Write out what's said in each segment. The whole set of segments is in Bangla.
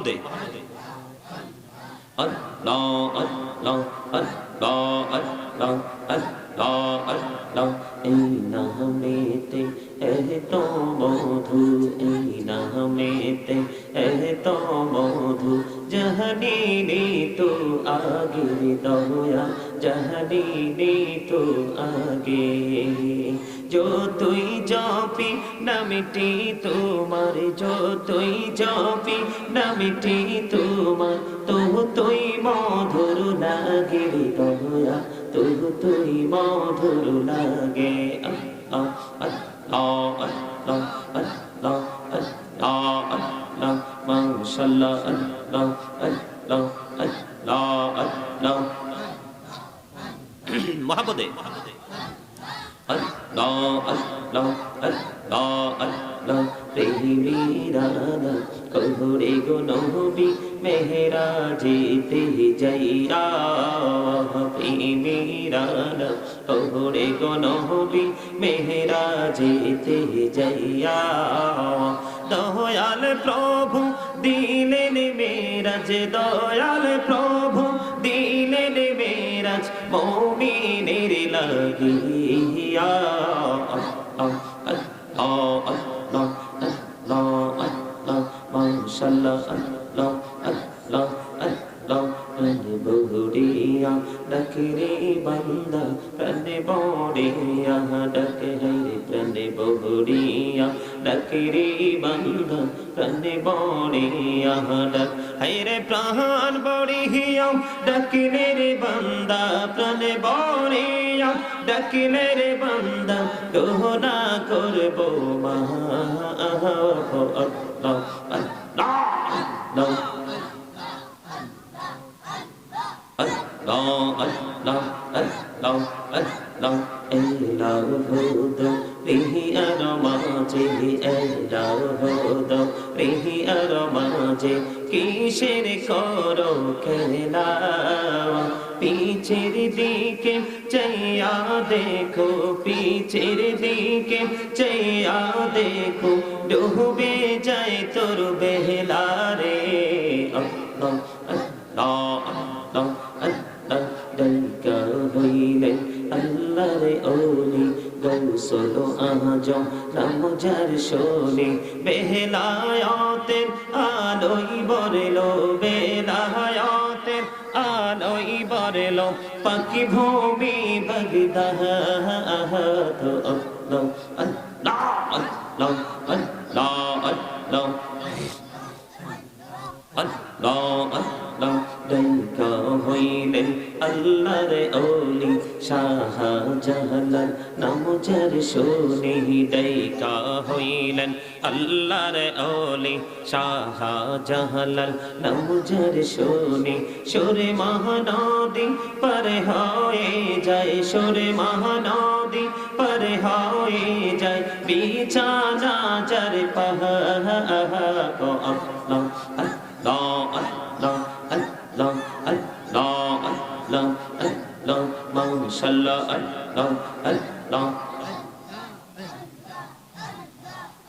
মাহমুদে নামিটি তোমার যতই জপি, নামিটি তোমার তো তুই মধুর লাগে। দয়া তো তুই মধুর লাগে। আল্লাহ আল্লাহ আল্লাহ আল্লাহ আল্লাহ আল্লাহ মাশাআল্লাহ কহরে গো নবী মেহরা জিতে যাইরা কহরে গো নবী মেহরা জিতে যাইয়া দয়াল প্রভু দিলেন মেরাজ দয়াল প্রভু মমিনের লাগিয়া। মাশাল্লাহ আল্লাহ আল্লাহ আল্লাহ বুড়িয়া ডাকরে বান্দা প্রাণে বড়িয়া ডাকে হে প্রাণে বুড়িয়া। রাখিরে বান্ধব প্রাণে বড়ে আহাডা হাইরে প্রাণ বড়িয়াম ডাকিলে রে বান্দা প্রাণে বড়িয়াম ডাকিলে রে বান্দা দোহনা করব মহা আল্লাহ আল্লাহ আল্লাহ আল্লাহ আল্লাহ আল্লাহ আল্লাহ রিহি আর মাঝে এলাও ভূত রিহি আর মাঝে কিসের করো খেলা পিছের দিকে চাইয়া দেখো পিছের দিকে চাইয়া দেখো ডুবে যায় তোর বেহলা রে আল্লাহ আল্লাহ আল্লাহ আল্লাহ ডাইকা হইলেন আল্লাহর ওলি গৌসল আজম নাম যার শোনে, বেহলায়াতের আলোই বরলো, বেলায়াতের আলোই বরলো, পাখি ভূমি বগদাহ আল্লাহ আল্লাহ আল্লাহ আল্লাহ ডাইকা হইলেন আল্লাহর ওলি শাহ জাহালাল নাম যার শোনে ডাইকা হইলেন আল্লাহর ওলি শাহ জাহালাল নাম যার শোনে সুরে মহানদী পার হয়ে যায়, সুরে মহানদী পার হয়ে যায়। বিছানা যার পাহা মাশাআল্লাহ আল্লাহ আল্লাহ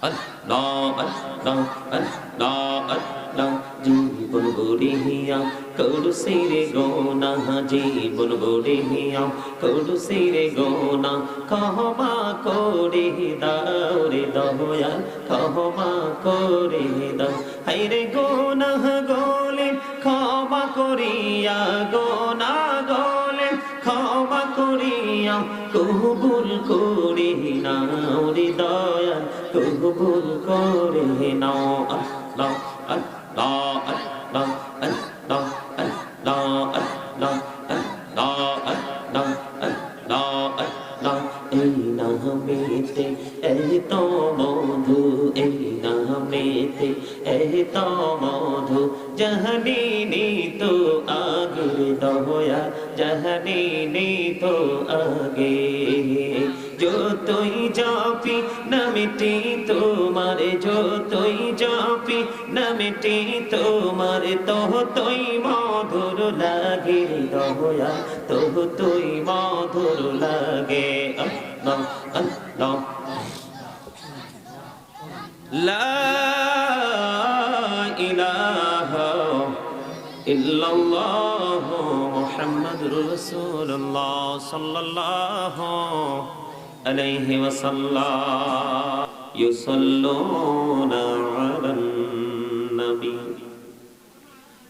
আল্লাহ আল্লাহ আল্লাহ আল্লাহ জীবন গড়িয়া করু সিরে গোনা জীবন গড়িয়া করু সিরে গোনা কহমা করে দাও রে দয়া কহমা করে দাও হাইরে গোনা গোলে ক্ষমা করিয়া গোনা করিয়া কবুল করে নাও রে দয়া কবুল করে নাও। আল্লাহ আল্লাহ আল্লাহ আল্লাহ তোমার তহ তুই মধুর লাগে দয়া তহ তুই মধুর লাগে। আল্লাহ আল্লাহ। লা ইলাহা ইল্লাল্লাহ মুহাম্মাদুর রাসূলুল্লাহ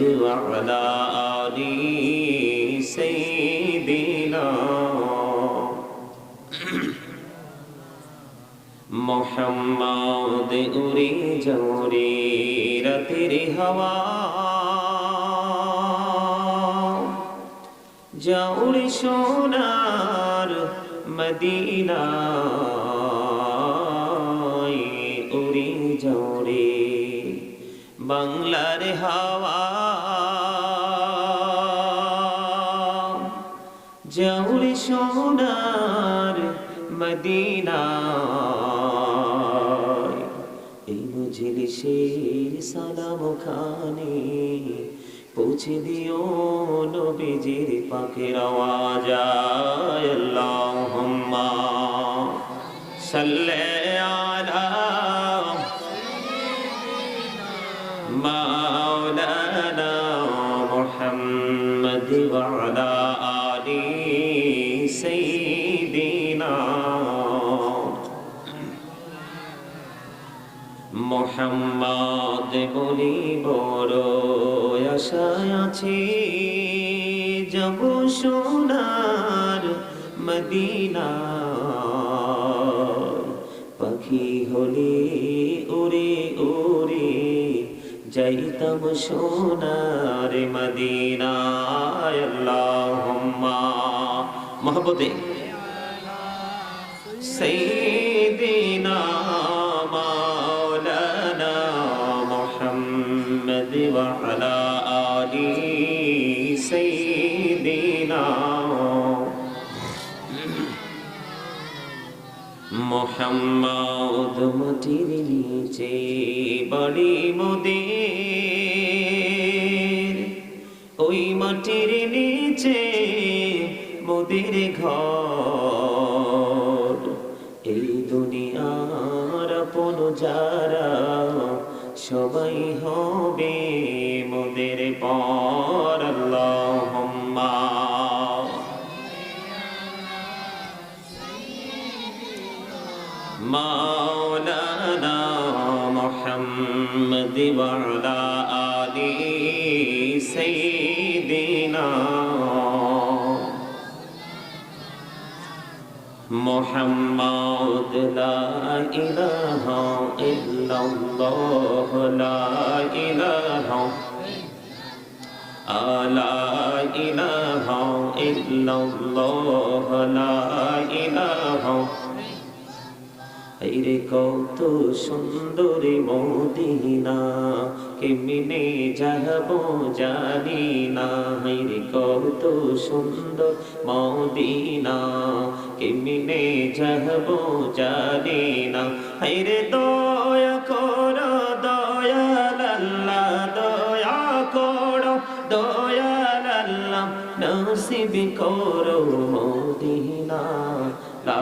وعلى آل سيدنا মোহাম্মদ উড়ে জোরে রাতের হাওয়া যাওরে সোনার মদিনা উড়ে জোরে বাংলার হাওয়া এই মজলিসের সালাম খানে। পৌঁছে দিও নবীজির পাখির আওয়াজ আল্লাহুম্মা সাল্লি মনি বড় আশায় আছি। যব সোনার মদিনা। পাখি হলে উরে উরে যাইতাম সোনার মদিনা আল্লাহ মহব্বতে। সেই وعلى آل سيدنا মোহাম্মদ মাটির নিচে বাড়ি মোদের ওই মাটির নিচে মোদের ঘর وعلى آل سيدنا محمد لا إله إلا الله لا إله لا إله إلا الله لا إله রে কত সুন্দরী মদিনা, কেমনে যাব জানি না। রে কত সুন্দর মদিনা, কেমনে যাব জানি না। রে দয়া কর আল্লাহ দয়া কর আল্লাহ নসিব করো মদিনা। লা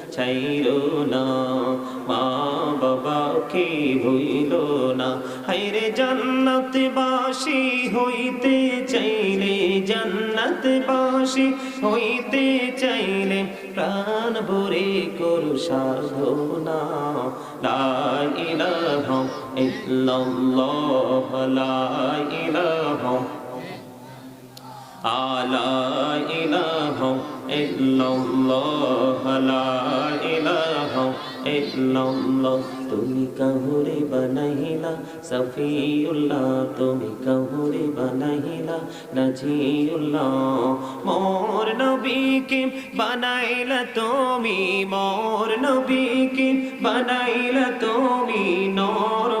চাইরো না, মা বাবাকে ভুইল না। হাইরে জন্নত বাসি হইতে চাইলে জন্নত বাসি হইতে চাইলে প্রাণ ভরে করু সাধনা। লা ইলাহা ইল্লাল্লাহ, লা ইলাহা ইল্লাল্লাহ, লা ইলাহা ইল্লাল্লাহ। তুমি কাহুরে বানাইলা, সফিউল্লাহ। তুমি কাহুরে বানাইলা, নাজিউল্লাহ। মোর নবীকে বানাইলা তুমি, মোর নবীকে বানাইলা তুমি, নূর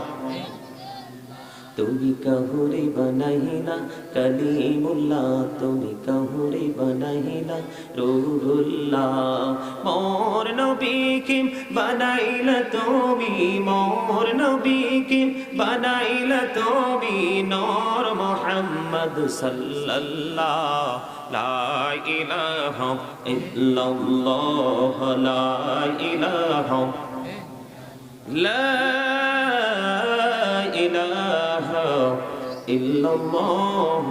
তুমি কাহুরে বানাইলা, কালিমুল্লাহ তুমি কাহুরে বানাইলা, রুহুল্লাহ। মোর নবীকে বানাইলা তুমি, মোর নবীকে বানাইলা তুমি, নূর মোহাম্মদ সাল্লাল্লাহ। লা ইলাহা ইল্লাল্লাহ, লা ইলাহা। لا ইল্লাল্লাহ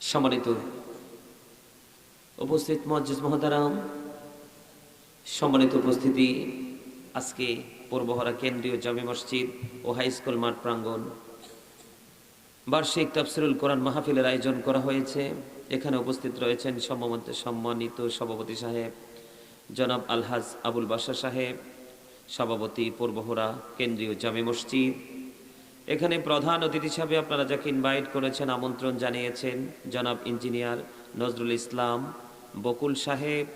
সম্মানিত উপস্থিত মজ্জুজ মহাদারাম সম্মানিত উপস্থিতি আজকে পূর্বহরা কেন্দ্রীয় জামি মসজিদ ও হাই স্কুল মাঠ প্রাঙ্গণ। বার্ষিক তফসিরুল কোরআন মাহফিলের আয়োজন করা হয়েছে। এখানে উপস্থিত রয়েছেন সম্মানিত সম্মানিত সভাপতি সাহেব, জনাব আলহাজ আবুল বাসা সাহেব, সভাপতি পূর্বহরা কেন্দ্রীয় জামে মসজিদ। এখানে প্রধান অতিথি হিসাবে আপনারা যাকে ইনভাইট করেছেন, আমন্ত্রণ জানিয়েছেন, জনাব ইঞ্জিনিয়ার নজরুল ইসলাম বকুল সাহেব।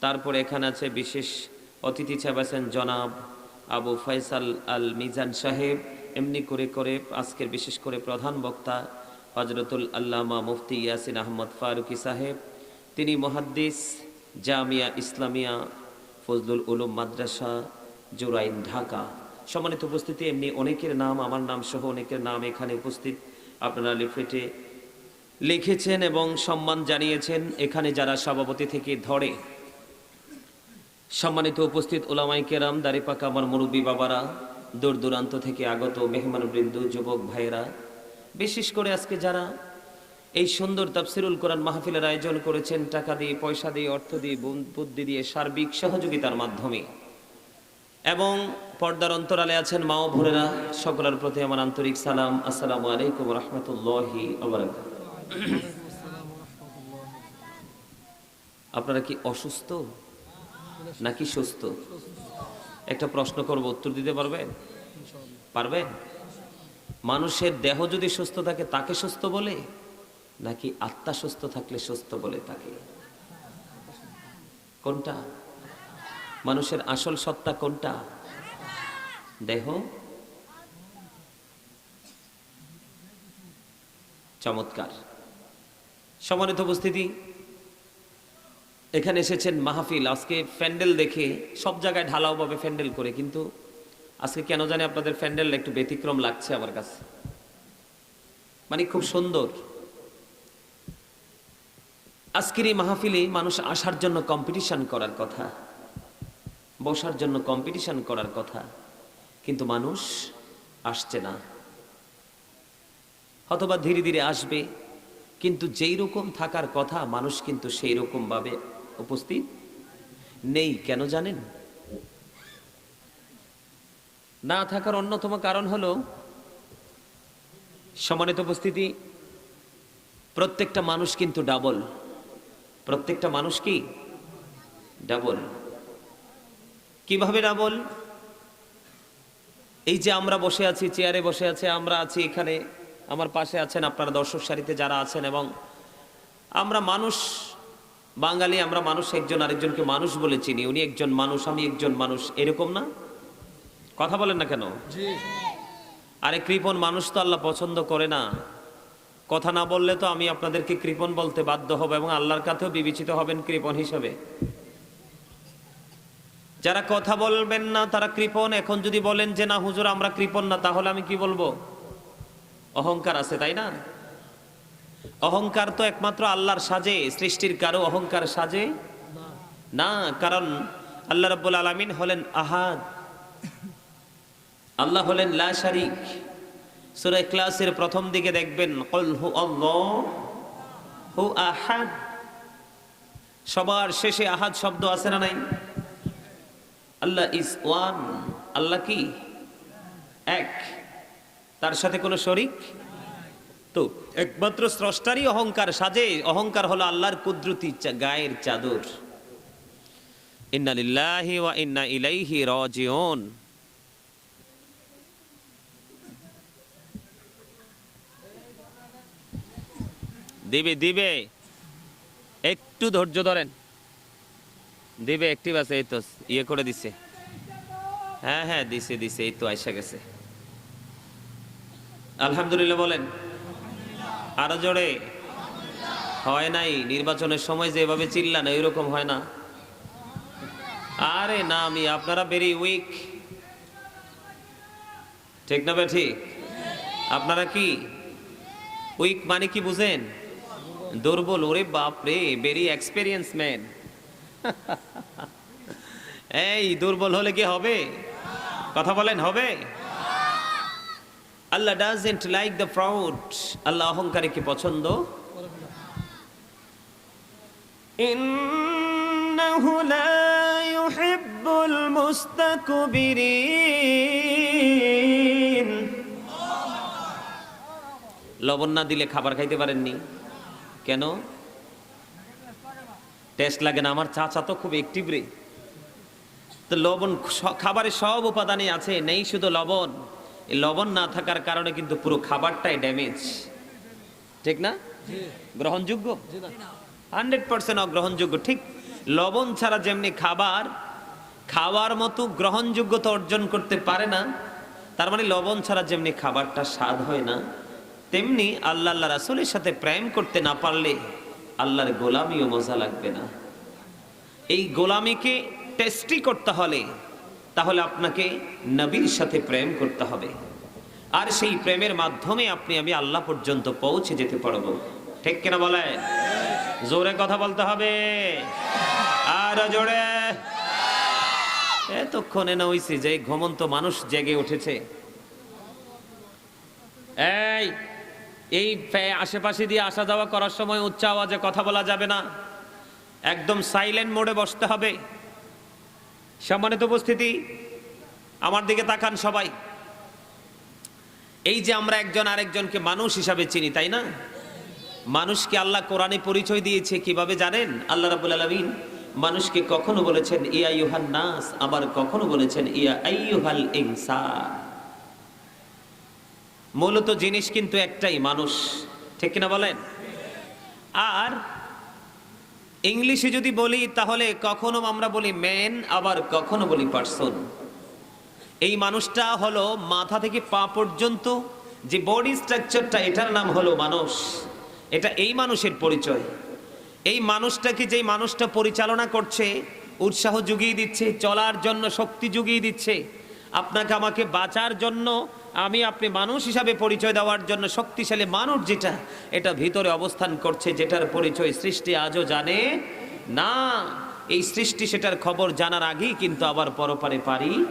তারপর এখানে আছে বিশেষ অতিথি হিসাবে আছেন জনাব আবু ফয়সাল আল মিজান সাহেব। এমনি করে করে আজকের বিশেষ করে প্রধান বক্তা হজরতুল আল্লামা মুফতি ইয়াসিন আহমদ ফারুকি সাহেব, তিনি মহাদ্দিস জামিয়া ইসলামিয়া ফজলুল উলুম মাদ্রাসা, জোরাইন, ঢাকা। সম্মানিত উপস্থিতি, এমনি অনেকের নাম, আমার নাম সহ অনেকের নাম এখানে উপস্থিত। আপনারা লিফলেটে লিখেছেন এবং সম্মান জানিয়েছেন। এখানে যারা সভাপতি থেকে ধরে সম্মানিত উপস্থিত ওলামাই কেরাম, দাঁড়িপাকা আমার মুরব্বী বাবারা দূর দূরান্ত থেকে আগত মেহমানবৃন্দ, যুবক ভাইয়েরা বিশেষ করে আজকে যারা এই সুন্দর তাফসিরুল কোরআন মাহফিলের আয়োজন করেছেন, টাকা দিয়ে, পয়সা দিয়ে, অর্থ দিয়ে বুদ্ধি দিয়ে, সার্বিক সহযোগিতার মাধ্যমে। এবং পর্দার অন্তরালে আছেন মা ও ভোরেরা সকলের প্রতি আমার আন্তরিক সালাম। আসসালামু আলাইকুম রহমতুল্লাহি আপনারা কি অসুস্থ নাকি সুস্থ? একটা প্রশ্ন করব, উত্তর দিতে পারবেন? পারবেন? মানুষের দেহ যদি সুস্থ থাকে, তাকে সুস্থ বলে? নাকি আত্মা সুস্থ থাকলে সুস্থ বলে তাকে? কোনটা? মানুষের আসল সত্তা কোনটা? দেহ? চমৎকার। সম্মানিত উপস্থিতি, এখানে এসেছেন মাহফিল। আজকে প্যান্ডেল দেখে সব জায়গায় ঢালাওভাবে প্যান্ডেল করে, কিন্তু আজকে কেন জানি আপনাদের প্যান্ডেল একটু ব্যতিক্রম লাগছে আমার কাছে। মানে খুব সুন্দর। আজকের এই মাহফিলে মানুষ আসার জন্য কম্পিটিশন করার কথা, বসার জন্য কম্পিটিশন করার কথা, কিন্তু মানুষ আসছে না। অথবা ধীরে ধীরে আসবে, কিন্তু যেই রকম থাকার কথা মানুষ কিন্তু সেই রকম ভাবে উপস্থিত নেই, কেন জানেন? না থাকার অন্যতম কারণ হলো সমানিত উপস্থিতি, প্রত্যেকটা মানুষ কিন্তু ডাবল প্রত্যেকটা মানুষ কি? ডাবল কীভাবে ডাবল এই যে আমরা বসে আছি চেয়ারে বসে আছে, আমরা আছি এখানে, আমার পাশে আছেন আপনারা দর্শক সারিতে যারা আছেন এবং আমরা মানুষ, বাঙালি, আমরা মানুষ, একজন আরেকজনকে মানুষ বলে চিনি। উনি একজন মানুষ, আমি একজন মানুষ, এরকম না। কথা বলেন না কেন? আরে কৃপণ মানুষ তো আল্লাহ পছন্দ করে না। কথা না বললে তো আমি আপনাদেরকে কৃপণ বলতে বাধ্য হব এবং আল্লাহর কাছেও বিবেচিত হবেন কৃপণ হিসেবে। যারা কথা বলবেন না তারা কৃপণ এখন যদি বলেন যে না হুজুর আমরা কৃপণ না তাহলে আমি কি বলব? অহংকার আছে তাই না? অহংকার তো একমাত্র আল্লাহর সাজে সৃষ্টির কারও অহংকার সাজে না। কারণ আল্লাহ রাব্বুল আলামিন হলেন আহাদ। আল্লাহ হলেন লা শারিক। সূরা ইখলাসের প্রথম দিকে দেখবেন, কল হু হু আহাদ। সবার শেষে আহাদ শব্দ আছে না নাই? আল্লাহ ইজ ওয়ান। আল্লাহ কি? এক। তার সাথে কোনো শরিক? তো একমাত্র স্রষ্টারই অহংকার, সাজে। অহংকার হলো আল্লাহর কুদরতি গায়ের চাদর। ইন্না লিল্লাহি ওয়া ইন্না ইলাইহি রাজিউন। দিবে দিবে। একটু ধৈর্য ধরেন। দিবে একটি বাস এই তো ইয়ে করে দিছে। হ্যাঁ হ্যাঁ দিছে দিছে, এই তো, আইসা গেছে। আলহামদুলিল্লাহ বলেন। আরও জোরে। হয় নাই, নির্বাচনের সময় যেভাবে চিল্লান, এরকম হয় না। আরে না, আমি, আপনারা ভেরি উইক ঠিক না ঠিক আপনারা কি? উইক মানে কি বুঝেন? দুর্বল ওরে বাপ রে ভেরি এক্সপেরিয়েন্স ম্যান এই দুর্বল হলে কি হবে কথা বলেন হবে Allah doesn't like the proud Allah অহংকারীকে পছন্দ إنه لا يحب المستكبرين লবণ না দিলে খাবার খাইতে পারেননি কেন? টেস্ট লাগে না আমার চাচা তো খুব একটিভ রে। তো লবণ খাবারে সব উপাদানই আছে নেই শুধু লবণ। এই লবণ না থাকার কারণে কিন্তু পুরো খাবারটাই ড্যামেজ ঠিক না? গ্রহণযোগ্য? হান্ড্রেড পার্সেন্ট অগ্রহণযোগ্য ঠিক। লবণ ছাড়া যেমনি খাবার খাওয়ার মতো গ্রহণযোগ্যতা অর্জন করতে পারে না তার মানে লবণ ছাড়া যেমনি খাবারটা স্বাদ হয় না তেমনি আল্লাহ আল্লাহ রাসুলের সাথে প্রেম করতে না পারলে আল্লাহর গোলামিও মজা লাগবে না। এই গোলামিকে টেস্টি করতে হলে তাহলে আপনাকে নবীর সাথে প্রেম করতে হবে। আর সেই প্রেমের মাধ্যমে আপনি, আমি আল্লাহ পর্যন্ত পৌঁছে যেতে পারব। ঠিক কিনা বলে জোরে কথা বলতে হবে। আর জোরে। এতক্ষণে না হইছে যে ঘুমন্ত মানুষ জেগে উঠেছে। এই এই আশেপাশে দিয়ে আসা যাওয়া করার সময় উচ্চ আওয়াজে কথা বলা যাবে না। একদম সাইলেন্ট মোডে বসতে হবে। সম্মানিত উপস্থিতি, আমার দিকে তাকান সবাই। এই যে আমরা একজন আরেকজনকে মানুষ হিসাবে চিনি, তাই না? মানুষকে আল্লাহ কোরআনে পরিচয় দিয়েছে কীভাবে জানেন? আল্লাহ রাবুল আলমিন মানুষকে কখনো বলেছেন, ইয়া ইউহান নাস আবার কখনো বলেছেন, ইয়া আইয়ুহাল ইনসান মূলত জিনিস কিন্তু একটাই, মানুষ। ঠিক কিনা বলেন? আর ইংলিশে যদি বলি, তাহলে কখনো আমরা বলি ম্যান আবার কখনো বলি পার্সন এই মানুষটা হলো মাথা থেকে পা পর্যন্ত যে বডি স্ট্রাকচারটা এটার নাম হলো মানুষ। এটা এই মানুষের পরিচয়। এই মানুষটাকে যেই মানুষটা পরিচালনা করছে, উৎসাহ জুগিয়ে দিচ্ছে, চলার জন্য শক্তি জুগিয়ে দিচ্ছে, আপনাকে আমাকে বাঁচার জন্য আমি আপনি মানুষ হিসাবে পরিচয় দেওয়ার জন্য শক্তিশালী মানুষ যেটা, এটা ভিতরে অবস্থান করছে, যেটার পরিচয় সৃষ্টি আজও জানে। না, এই সৃষ্টি সেটার খবর জানার আগেই কিন্তু আবার পরপারে পারি।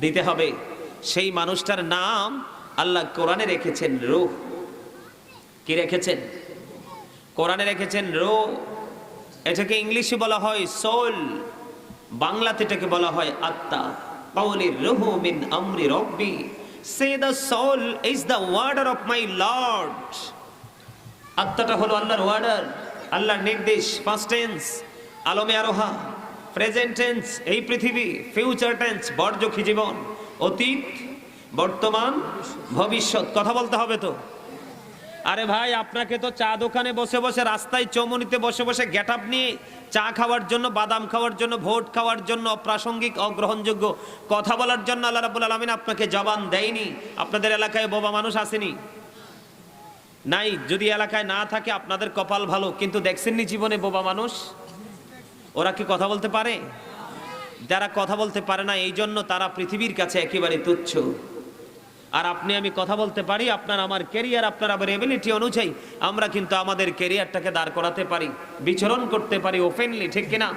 দিতে হবে, সেই মানুষটার নাম আল্লাহ কোরআনে রেখেছেন রূহ। কি রেখেছেন? কোরআনে রেখেছেন রো এটাকে ইংলিশে বলা হয় সোল, বাংলাতে এটাকে বলা হয় আত্মা। হলো আল্লাহর নির্দেশ আলমে আরোহা এই পৃথিবী ফিউচার জীবন, অতীত, বর্তমান, ভবিষ্যৎ, কথা বলতে হবে তো। আরে ভাই, আপনাকে তো চা দোকানে বসে বসে রাস্তায় চমনিতে বসে বসে গেট আপ নিয়ে চা খাওয়ার জন্য, বাদাম খাওয়ার জন্য, ভোট খাওয়ার জন্য, অপ্রাসঙ্গিক, অগ্রহণযোগ্য কথা বলার জন্য আল্লাহ রাবুল আলমিন আপনাকে জবান দেয়নি। আপনাদের এলাকায় বোবা মানুষ আসেনি? নাই, যদি এলাকায় না থাকে আপনাদের কপাল ভালো, কিন্তু দেখছেননি জীবনে বোবা মানুষ? ওরা কি কথা বলতে পারে? যারা কথা বলতে পারে না এই জন্য তারা পৃথিবীর কাছে একেবারে তুচ্ছ। আর আপনি আমি কথা বলতে পারি, আপনার আমার কেরিয়ার আপনার আমার এবিলিটি অনুযায়ী আমরা কিন্তু আমাদের কেরিয়ারটাকে দাঁড় করাতে পারি, বিচরণ করতে পারি ওপেনলি ঠিক কিনা?